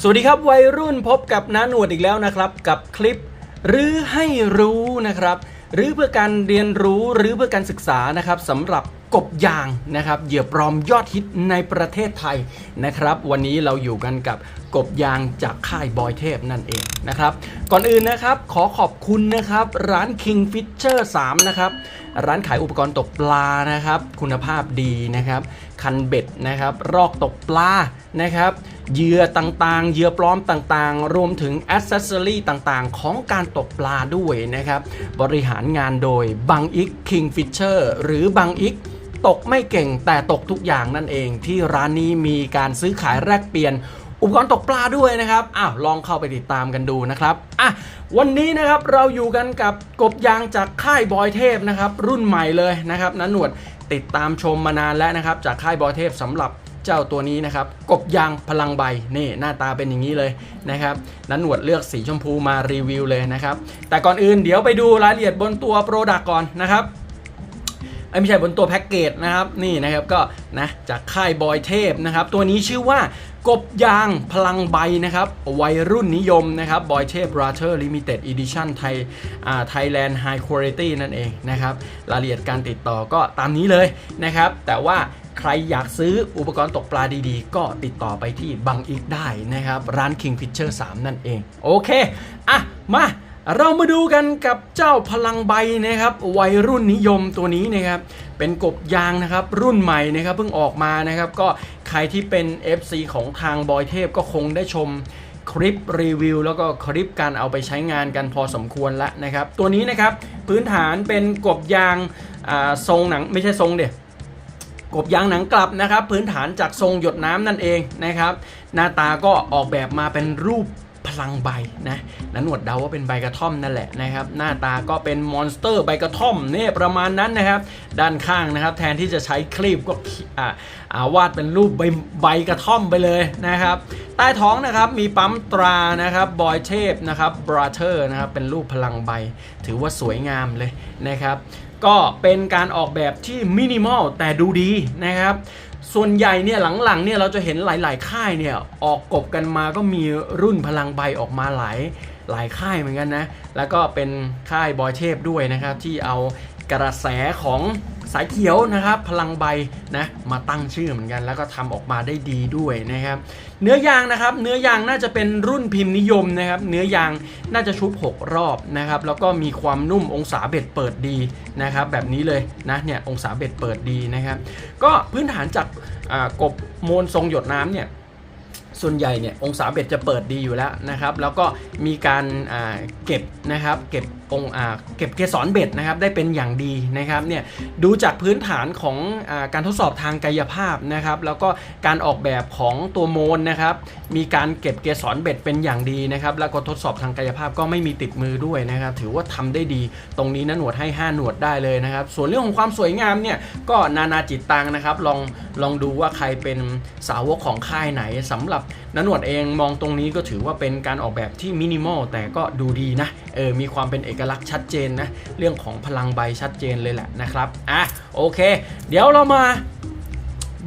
สวัสดีครับวัยรุ่นพบกับน้าหนวดอีกแล้วนะครับ กับคลิปหรือให้รู้นะครับหรือเพื่อการเรียนรู้หรือเพื่อการศึกษานะครับสำหรับกบยางนะครับเหยื่อปลอมยอดฮิตในประเทศไทยนะครับ วันนี้เราอยู่กันกับกบยางจากค่ายบอยเทพนั่นเองนะครับ ก่อนอื่นนะครับขอขอบคุณนะครับร้าน King Fisher 3นะครับร้านขายอุปกรณ์ตกปลานะครับ คุณภาพดีนะครับ คันเบ็ดนะครับ รอกตกปลานะครับ เหยื่อต่างๆ เหยื่อปลอมต่างๆ รวมถึงอ c เซสซอรีต่างๆ ของการตกปลาด้วยนะครับ บริหารงานโดยบังอิกคิงฟิชเชอร์หรือบังอิกตกไม่เก่งแต่ตกทุกอย่างนั่นเอง ที่ร้านนี้มีการซื้อขายแลกเปลี่ยนอุปกรณ์ตกปลาด้วยนะครับ อ้าว ลองเข้าไปติดตามกันดูนะครับ อะ วันนี้นะครับเราอยู่กันกับกบยางจากค่ายบอยเทพนะครับ รุ่นใหม่เลยนะครับนันหนวดติดตามชมมานานแล้วนะครับ จากค่ายบอยเทพสำหรับ เจ้าตัวนี้นะครับ กบยางพลังใบนี่หน้าตาเป็นอย่างนี้เลยนะครับนันหนวดเลือกสีชมพูมารีวิวเลยนะครับ แต่ก่อนอื่นเดี๋ยวไปดูรายละเอียดบนตัวโปรดักต์ก่อนนะครับเอ้ยไม่ใช่บนตัวแพ็กเกจนะครับนี่นะครับก็นะจากค่ายบอยเทพนะครับ ตัวนี้ชื่อว่ากบยางพลังใบนะครับวัยรุ่นนิยมนะครับบอยเทพราเ e อร์ลิมิเต็ดอีดิชั่นไทยอ่าไทยแลนด์ไฮคุณภาพนั่นเองนะครับรายละเอียดการติดต่อก็ตามนี้เลยนะครับ แต่ว่า ใครอยากซื้ออุปกรณ์ตกปลาดีๆ ก็ติดต่อไปที่บังอีกได้นะครับ ร้าน King Fisher 3 นั่นเอง โอเค อะ มาเรามาดูกันกับเจ้าพลังใบนะครับ วัยรุ่นนิยมตัวนี้นะครับ เป็นกบยางนะครับ รุ่นใหม่นะครับเพิ่งออกมานะครับ ก็ใครที่เป็น FC ของทางบอยเทพก็คงได้ชมคลิปรีวิวแล้วก็คลิปการเอาไปใช้งานกันพอสมควรแล้วนะครับ ตัวนี้นะครับ พื้นฐานเป็นกบยางอ่าทรงหนังไม่ใช่ทรงเดีย กบยางหนังกลับนะครับ พื้นฐานจากทรงหยดน้ำนั่นเองนะครับ หน้าตาก็ออกแบบมาเป็นรูปพลังใบนะนันหนวดเดาว่าเป็นใบกระท่อมนั่นแหละนะครับ หน้าตาก็เป็นมอนสเตอร์ใบกระท่อมเนี่ยประมาณนั้นนะครับ ด้านข้างนะครับ แทนที่จะใช้คลีปก็วาดเป็นรูปใบใบกระท่อมไปเลยนะครับ ใต้ท้องนะครับมีปั๊มตรานะครับบอยเทพนะครับบราเธอร์นะครับเป็นรูปพลังใบ ถือว่าสวยงามเลยนะครับ ก็เป็นการออกแบบที่มินิมอลแต่ดูดีนะครับ ส่วนใหญ่เนี่ยหลังๆเนี่ยเราจะเห็นหลายๆค่ายเนี่ยออกกบกันมาก็มีรุ่นพลังใบออกมาหลายหลายค่ายเหมือนกันนะ แล้วก็เป็นค่ายบอยเทพด้วยนะครับที่เอากระแสของ สายเขียวนะครับพลังใบนะมาตั้งชื่อเหมือนกัน แล้วก็ทำออกมาได้ดีด้วยนะครับเนื้อยางนะครับเนื้อยางน่าจะเป็นรุ่นพิมพ์นิยมนะครับเนื้อยางน่าจะชุบ 6 รอบนะครับแล้วก็มีความนุ่มองศาเบ็ดเปิดดีนะครับแบบนี้เลยนะเนี่ยองศาเบ็ดเปิดดีนะครับก็พื้นฐานจากกบโมนทรงหยดน้ำเนี่ยส่วนใหญ่เนี่ยองศาเบ็ดจะเปิดดีอยู่แล้วนะครับ แล้วก็มีการเก็บนะครับเก็บองอาเก็บเกสรเบ็ดนะครับได้เป็นอย่างดีนะครับเนี่ยดูจากพื้นฐานของอการทดสอบทางกายภาพนะครับแล้วก็การออกแบบของตัวโมนนะครับมีการเก็บเกสรเบ็ดเป็นอย่างดีนะครับแล้วก็ทดสอบทางกายภาพก็ไม่มีติดมือด้วยนะครับถือว่าทำได้ดี ตรงนี้นะหนวดให้ 5 หนวดได้เลยนะครับส่วนเรื่องของความสวยงามเนี่ยก็นานาจิตตังนะครับลองลองดูว่าใครเป็นสาวกของค่ายไหนสำหรับนหนวดเองมองตรงนี้ก็ถือว่าเป็นการออกแบบที่มินิมอลแต่ก็ดูดีนะเออมีความเป็นเอกลักษณ์ชัดเจนนะเรื่องของพลังใบชัดเจนเลยแหละนะครับอะโอเค เดี๋ยวเรามา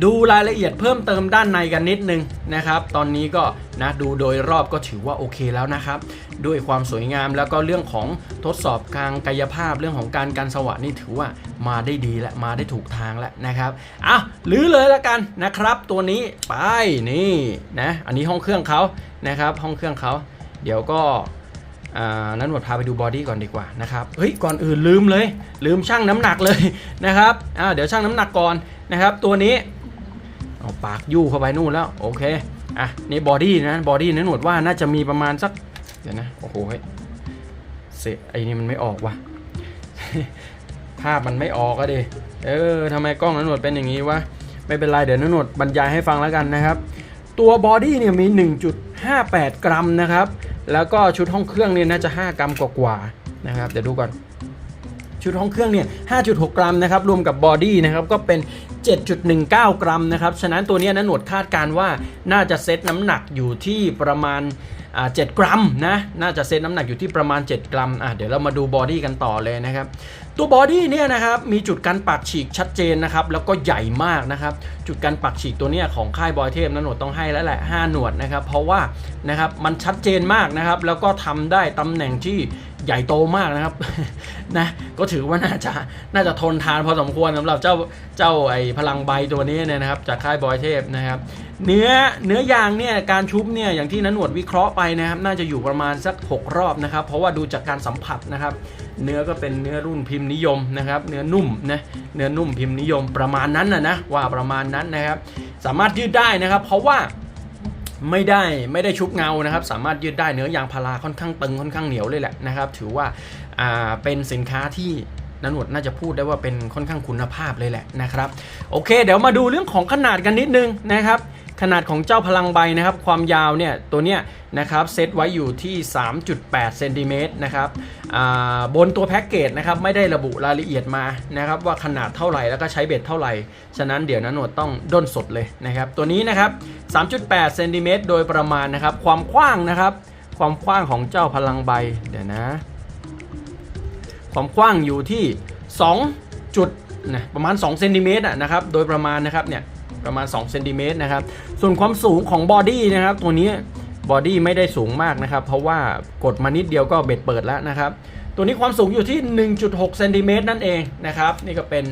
ดูรายละเอียดเพิ่มเติมด้านในกันนิดนึงนะครับ ตอนนี้ก็นะดูโดยรอบก็ถือว่าโอเคแล้วนะครับ ด้วยความสวยงามแล้วก็เรื่องของทดสอบทางกายภาพเรื่องของการการสวัสดนี่ถือว่ามาได้ดีและมาได้ถูกทางแล้วนะครับอ้าวลือเลยแล้วกันนะครับ ตัวนี้ไปนี่นะอันนี้ห้องเครื่องเขานะครับ ห้องเครื่องเขาเดี๋ยวก็ นั้นหมดพาไปดูบอดี้ก่อนดีกว่านะครับ เฮ้ย ก่อนอื่นลืมเลย ลืมชั่งน้ำหนักเลยนะครับอ่าเดี๋ยวชั่งน้ำหนักก่อนนะครับ ตัวนี้เอาปากยู่เข้าไปนู่นแล้ว โอเค อะ นี่บอดี้นะ บอดี้นั้นหนวดว่าน่าจะมีประมาณสัก เดี๋ยวนะ โอ้โหเฮ้ยเสไอ้นี่มันไม่ออกว่ะ ภาพมันไม่ออกก็ดิ เออทำไมกล้องนั้นหนวดเป็นอย่างนี้วะ ไม่เป็นไร เดี๋ยวนั้นหนวดบรรยายให้ฟังแล้วกันนะครับ ตัวบอดี้เนี่ยมี 1.58 กรัมนะครับ แล้วก็ชุดห้องเครื่องนี่น่าจะ 5 กรัมกว่าๆนะครับ เดี๋ยวดูก่อน ชุดห้องเครื่องเนี่ย 5.6 กรัมนะครับ รวมกับบอดี้นะครับ ก็เป็น 7.19 กรัมนะครับ ฉะนั้นตัวนี้นะหนวดคาดการว่าน่าจะเซตน้ำหนักอยู่ที่ประมาณอ่า7กรัมนะ น่าจะเซตน้ำหนักอยู่ที่ประมาณ 7 กรัมอะเดี๋ยวเรามาดูบอดี้กันต่อเลยนะครับ ตัวบอดี้เนี่ยนะครับ มีจุดกันปากฉีกชัดเจนนะครับ แล้วก็ใหญ่มากนะครับ จุดกันปากฉีกตัวเนี้ยของค่ายบอยเทพนะหนวดต้องให้แล้วแหละ 5 หนวดนะครับ เพราะว่านะครับมันชัดเจนมากนะครับ แล้วก็ทำได้ตำแหน่งที่ ใหญ่โตมากนะครับนะก็ถือว่าน่าจะน่าจะทนทานพอสมควรสำหรับเจ้าเจ้าไอ้พลังใบตัวนี้เนี่ยนะครับ จากค่ายบอยเทพนะครับ เนื้อเนื้อยางเนี่ยการชุบเนี่ยอย่างที่นันหนวดวิเคราะห์ไปนะครับ น่าจะอยู่ประมาณสัก 6 รอบนะครับ เพราะว่าดูจากการสัมผัสนะครับ เนื้อก็เป็นเนื้อรุ่นพิมพ์นิยมนะครับ เนื้อนุ่มนะเนื้อนุ่มพิมพ์นิยมประมาณนั้นนะนะว่าประมาณนั้นนะครับ สามารถยืดได้นะครับ เพราะว่า ไม่ได้ไม่ได้ชุบเงานะครับ สามารถยืดได้เนื้อยางพาราค่อนข้างตึงค่อนข้างเหนียวเลยแหละนะครับ ถือว่าอ่าเป็นสินค้าที่นันวดน่าจะพูดได้ว่าเป็นค่อนข้างคุณภาพเลยแหละนะครับ โอเค เดี๋ยวมาดูเรื่องของขนาดกันนิดนึงนะครับ ขนาดของเจ้าพลังใบนะครับ ความยาวเนี่ยตัวเนี้ยนะครับเซตไว้อยู่ที่ 3.8เซนติเมตรนะครับบนตัวแพ็กเกจนะครับไม่ได้ระบุรายละเอียดมานะครับว่าขนาดเท่าไหร่แล้วก็ใช้เบ็ดเท่าไหร่ ฉะนั้นเดี๋ยวนะหนวดต้องด้นสดเลยนะครับตัวนี้นะครับ 3.8เซนติเมตรโดยประมาณนะครับความกว้างนะครับความกว้างของเจ้าพลังใบเดี๋ยวนะ ความกว้างอยู่ที่2จุดนะประมาณ2เซนติเมตรอะนะครับโดยประมาณนะครับเนี่ย ประมาณ2เซนติเมตรนะครับ ส่วนความสูงของบอดี้นะครับ ตัวนี้บอดี้ไม่ได้สูงมากนะครับ เพราะว่ากดมานิดเดียวก็เบ็ดเปิดแล้วนะครับ ตัวนี้ความสูงอยู่ที่ 1.6เซนติเมตรนั่นเองนะครับ นี่ก็เป็น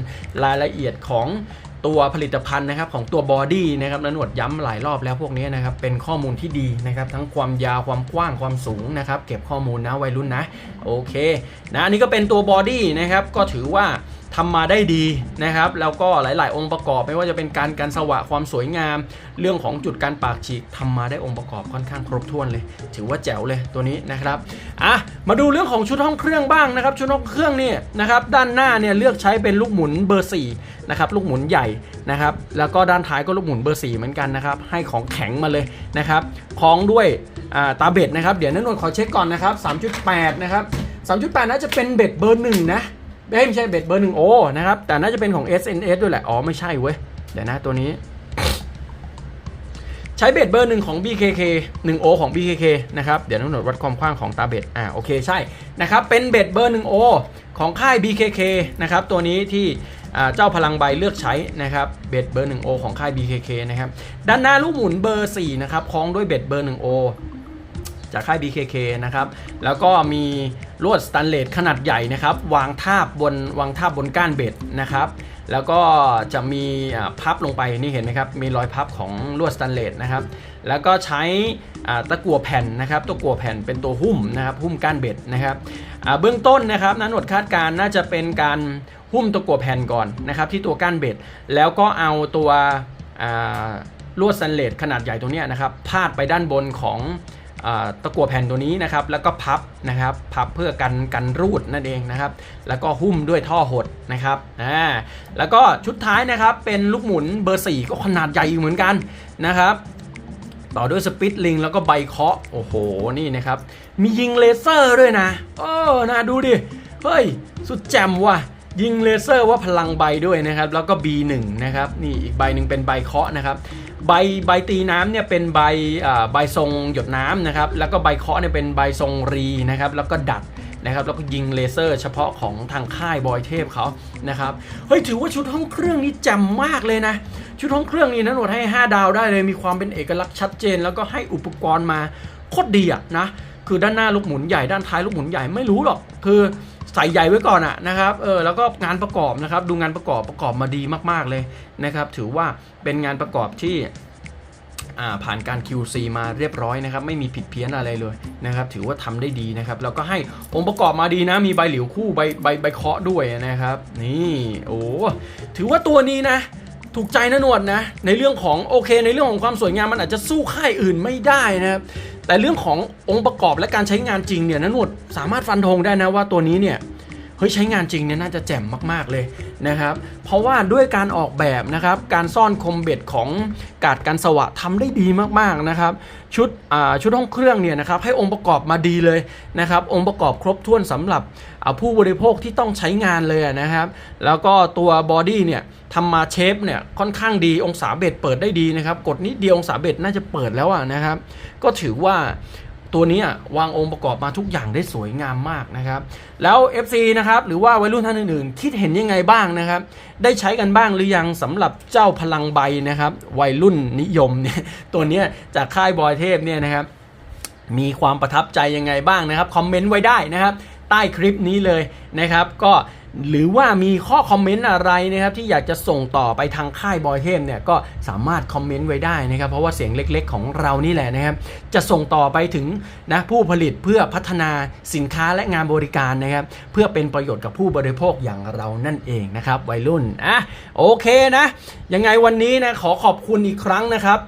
รายละเอียดของตัวผลิตภัณฑ์นะครับของตัวบอดี้นะครับแล้วหนวดย้ำหลายรอบแล้วพวกนี้นะครับเป็นข้อมูลที่ดีนะครับทั้งความยาวความกว้างความสูงนะครับเก็บข้อมูลนะวัยรุ่นนะโอเคนะอันนี้ก็เป็นตัวบอดี้นะครับก็ถือว่า ทำมาได้ดีนะครับ แล้วก็หลาย ๆ องค์ประกอบไม่ว่าจะเป็นการการสว่างความสวยงาม เรื่องของจุดการปากฉีกทำมาได้องค์ประกอบค่อนข้างครบถ้วนเลย ถือว่าแจ๋วเลยตัวนี้นะครับอะมาดูเรื่องของชุดห้องเครื่องบ้างนะครับ ชุดห้องเครื่องนี่นะครับด้านหน้าเนี่ยเลือกใช้เป็นลูกหมุนเบอร์4นะครับลูกหมุนใหญ่นะครับแล้วก็ด้านท้ายก็ลูกหมุนเบอร์4เหมือนกันนะครับให้ของแข็งมาเลยนะครับคล้องด้วยตาเบ็ดนะครับเดี๋ยวนันนวลขอเช็คก่อนนะครับ3.8นะครับ3.8น่าจะเป็นเบ็ดเบอร์หนึ่งนะ เอ้ไม่ใช่เบ็ดเบอร์หนึ่งโอนะครับ แต่น่าจะเป็นของ SNS ด้วยแหละ อ๋อ ไม่ใช่เว้ย เดี๋ยวนะตัวนี้ ใช้เบ็ดเบอร์หนึ่งของ BKK 1 O ของ BKK นะครับ เดี๋ยวน้องหนดวัดความกว้างของตาเบ็ด อ่า โอเค ใช่ นะครับ เป็นเบ็ดเบอร์1 O ของค่าย BKK นะครับ ตัวนี้ที่เจ้าพลังใบเลือกใช้นะครับเบ็ดเบอร์ 1 O ของค่าย BKK นะครับ ด้านหน้าลูกหมุนเบอร์ 4 นะครับคล้องด้วยเบ็ดเบอร์ 1 O จากค่าย BKK นะครับแล้วก็มีลวดสแตนเลสขนาดใหญ่นะครับวางทาบบนวางทาบบนก้านเบ็ดนะครับแล้วก็จะมีพับลงไปนี่เห็นไหมครับมีรอยพับของลวดสแตนเลสนะครับแล้วก็ใช้ตะกั่วแผ่นนะครับตะกั่วแผ่นเป็นตัวหุ้มนะครับหุ้มก้านเบ็ดนะครับเบื้องต้นนะครับนันหนวดคาดการณ์น่าจะเป็นการหุ้มตะกั่วแผ่นก่อนนะครับที่ตัวก้านเบ็ด แล้วก็เอาตัวลวดสแตนเลสขนาดใหญ่ตัวนี้นะครับพาดไปด้านบนของ ตะกั่วแผ่นตัวนี้นะครับ แล้วก็พับนะครับ พับเพื่อกันกันรูดนั่นเองนะครับ แล้วก็หุ้มด้วยท่อหดนะครับอ่าแล้วก็ชุดท้ายนะครับเป็นลูกหมุนเบอร์ 4 ก็ขนาดใหญ่เหมือนกันนะครับ ต่อด้วยสปิตลิงแล้วก็ใบเคาะโอ้โหนี่นะครับ มียิงเลเซอร์ด้วยนะเออนะดูดิเฮ้ยสุดแจ่มว่ะ ยิงเลเซอร์ว่าพลังใบด้วยนะครับ แล้วก็ B1 นะครับนี่อีกใบหนึ่งเป็นใบเคาะนะครับใบใบตีน้ำเนี่ยเป็นใบใบทรงหยดน้ำนะครับแล้วก็ใบเคาะเนี่ยเป็นใบทรงรีนะครับแล้วก็ดัดนะครับแล้วก็ยิงเลเซอร์เฉพาะของทางค่ายบอยเทพเขานะครับเฮ้ยถือว่าชุดห้องเครื่องนี้แจ่มมากเลยนะ ชุดห้องเครื่องนี้นะหนวดให้ 5 ดาวได้เลยมีความเป็นเอกลักษณ์ชัดเจน แล้วก็ให้อุปกรณ์มาโคตรดีอะนะคือด้านหน้าลูกหมุนใหญ่ด้านท้ายลูกหมุนใหญ่ไม่รู้หรอกคือ ใส่ใหญ่ไว้ก่อนอะนะครับเออแล้วก็งานประกอบนะครับ ดูงานประกอบประกอบมาดีมาก ๆเลยนะครับ ถือว่าเป็นงานประกอบที่อ่าผ่านการ QC มาเรียบร้อยนะครับ ไม่มีผิดเพี้ยนอะไรเลยนะครับ ถือว่าทำได้ดีนะครับ แล้วก็ให้องค์ประกอบมาดีนะ มีใบหลิวคู่ใบใบใบเคาะด้วยนะครับ นี่โอ้ถือว่าตัวนี้นะ ถูกใจนะนวดนะ ในเรื่องของโอเค ในเรื่องของความสวยงามมันอาจจะสู้ค่ายอื่นไม่ได้นะครับ แต่เรื่องขององค์ประกอบและการใช้งานจริงเนี่ยนะหนวดสามารถฟันธงได้นะว่าตัวนี้เนี่ย เฮ้ยใช้งานจริงเนี่ยน่าจะแจ่มมากๆเลยนะครับ เพราะว่าด้วยการออกแบบนะครับการซ่อนคมเบ็ดของกาดกันสวะทำได้ดีมากๆนะครับ ชุดอ่าชุดห้องเครื่องเนี่ยนะครับให้องค์ประกอบมาดีเลยนะครับ องค์ประกอบครบถ้วนสำหรับผู้บริโภคที่ต้องใช้งานเลยนะครับ แล้วก็ตัวบอดี้เนี่ยทำมาเชฟเนี่ยค่อนข้างดีองศาเบ็ดเปิดได้ดีนะครับ กดนิดเดียวองศาเบ็ดน่าจะเปิดแล้วนะครับ ก็ถือว่า ตัวนี้วางองค์ประกอบมาทุกอย่างได้สวยงามมากนะครับ แล้ว FC นะครับหรือว่าวัยรุ่นท่านอื่นๆ คิดเห็นยังไงบ้างนะครับ ได้ใช้กันบ้างหรือยังสำหรับเจ้าพลังใบนะครับ วัยรุ่นนิยมเนี่ยตัวนี้จากค่ายบอยเทพเนี่ยนะครับ มีความประทับใจยังไงบ้างนะครับคอมเมนต์ไว้ได้นะครับ ใต้คลิปนี้เลยนะครับ ก็ หรือว่ามีข้อคอมเมนต์อะไรนะครับที่อยากจะส่งต่อไปทางค่ายบอยเทพเนี่ยก็สามารถคอมเมนต์ไว้ได้นะครับเพราะว่าเสียงเล็กๆ ของเรานี่แหละนะครับจะส่งต่อไปถึงนะผู้ผลิตเพื่อพัฒนาสินค้าและงานบริการนะครับเพื่อเป็นประโยชน์กับผู้บริโภคอย่างเรานั่นเองนะครับวัยรุ่นอะโอเคนะยังไงวันนี้นะขอขอบคุณอีกครั้งนะครับ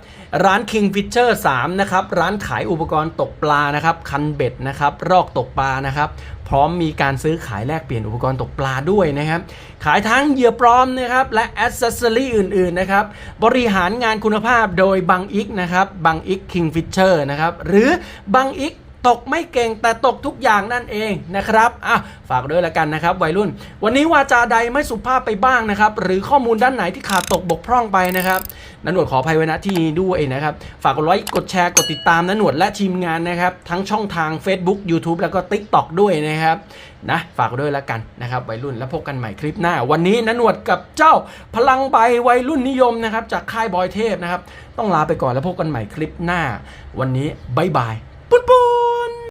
ร้าน King Fisher 3 นะครับ ร้านขายอุปกรณ์ตกปลานะครับ คันเบ็ดนะครับ รอกตกปลานะครับ พร้อมมีการซื้อขายแลกเปลี่ยนอุปกรณ์ตกปลาด้วยนะครับ ขายทั้งเหยื่อปลอมนะครับและอสเซสซอรี่อื่นๆนะครับ บริหารงานคุณภาพโดยบังอิกนะครับบังอิกคิงฟิชเชอร์นะครับ หรือบังอิก ตกไม่เก่งแต่ตกทุกอย่างนั่นเองนะครับอะฝากด้วยละกันนะครับ วัยรุ่น วันนี้วาจาใดไม่สุภาพไปบ้างนะครับ หรือข้อมูลด้านไหนที่ขาดตกบกพร่องไปนะครับนันหนวดขออภัยไว้ณที่นี้ด้วยนะครับ ฝากกดไลค์กดแชร์กดติดตามนันหนวดและทีมงานนะครับ ทั้งช่องทาง Facebook YouTube แล้วก็ TikTok ด้วยนะครับนะฝากด้วยละกันนะครับวัยรุ่นแล้วพบกันใหม่คลิปหน้า วันนี้นันหนวดกับเจ้าพลังใบวัยรุ่นนิยมนะครับจากค่ายบอยเทพนะครับต้องลาไปก่อนแล้วพบกันใหม่คลิปหน้า วันนี้บายบายปุ๊ดปุ๊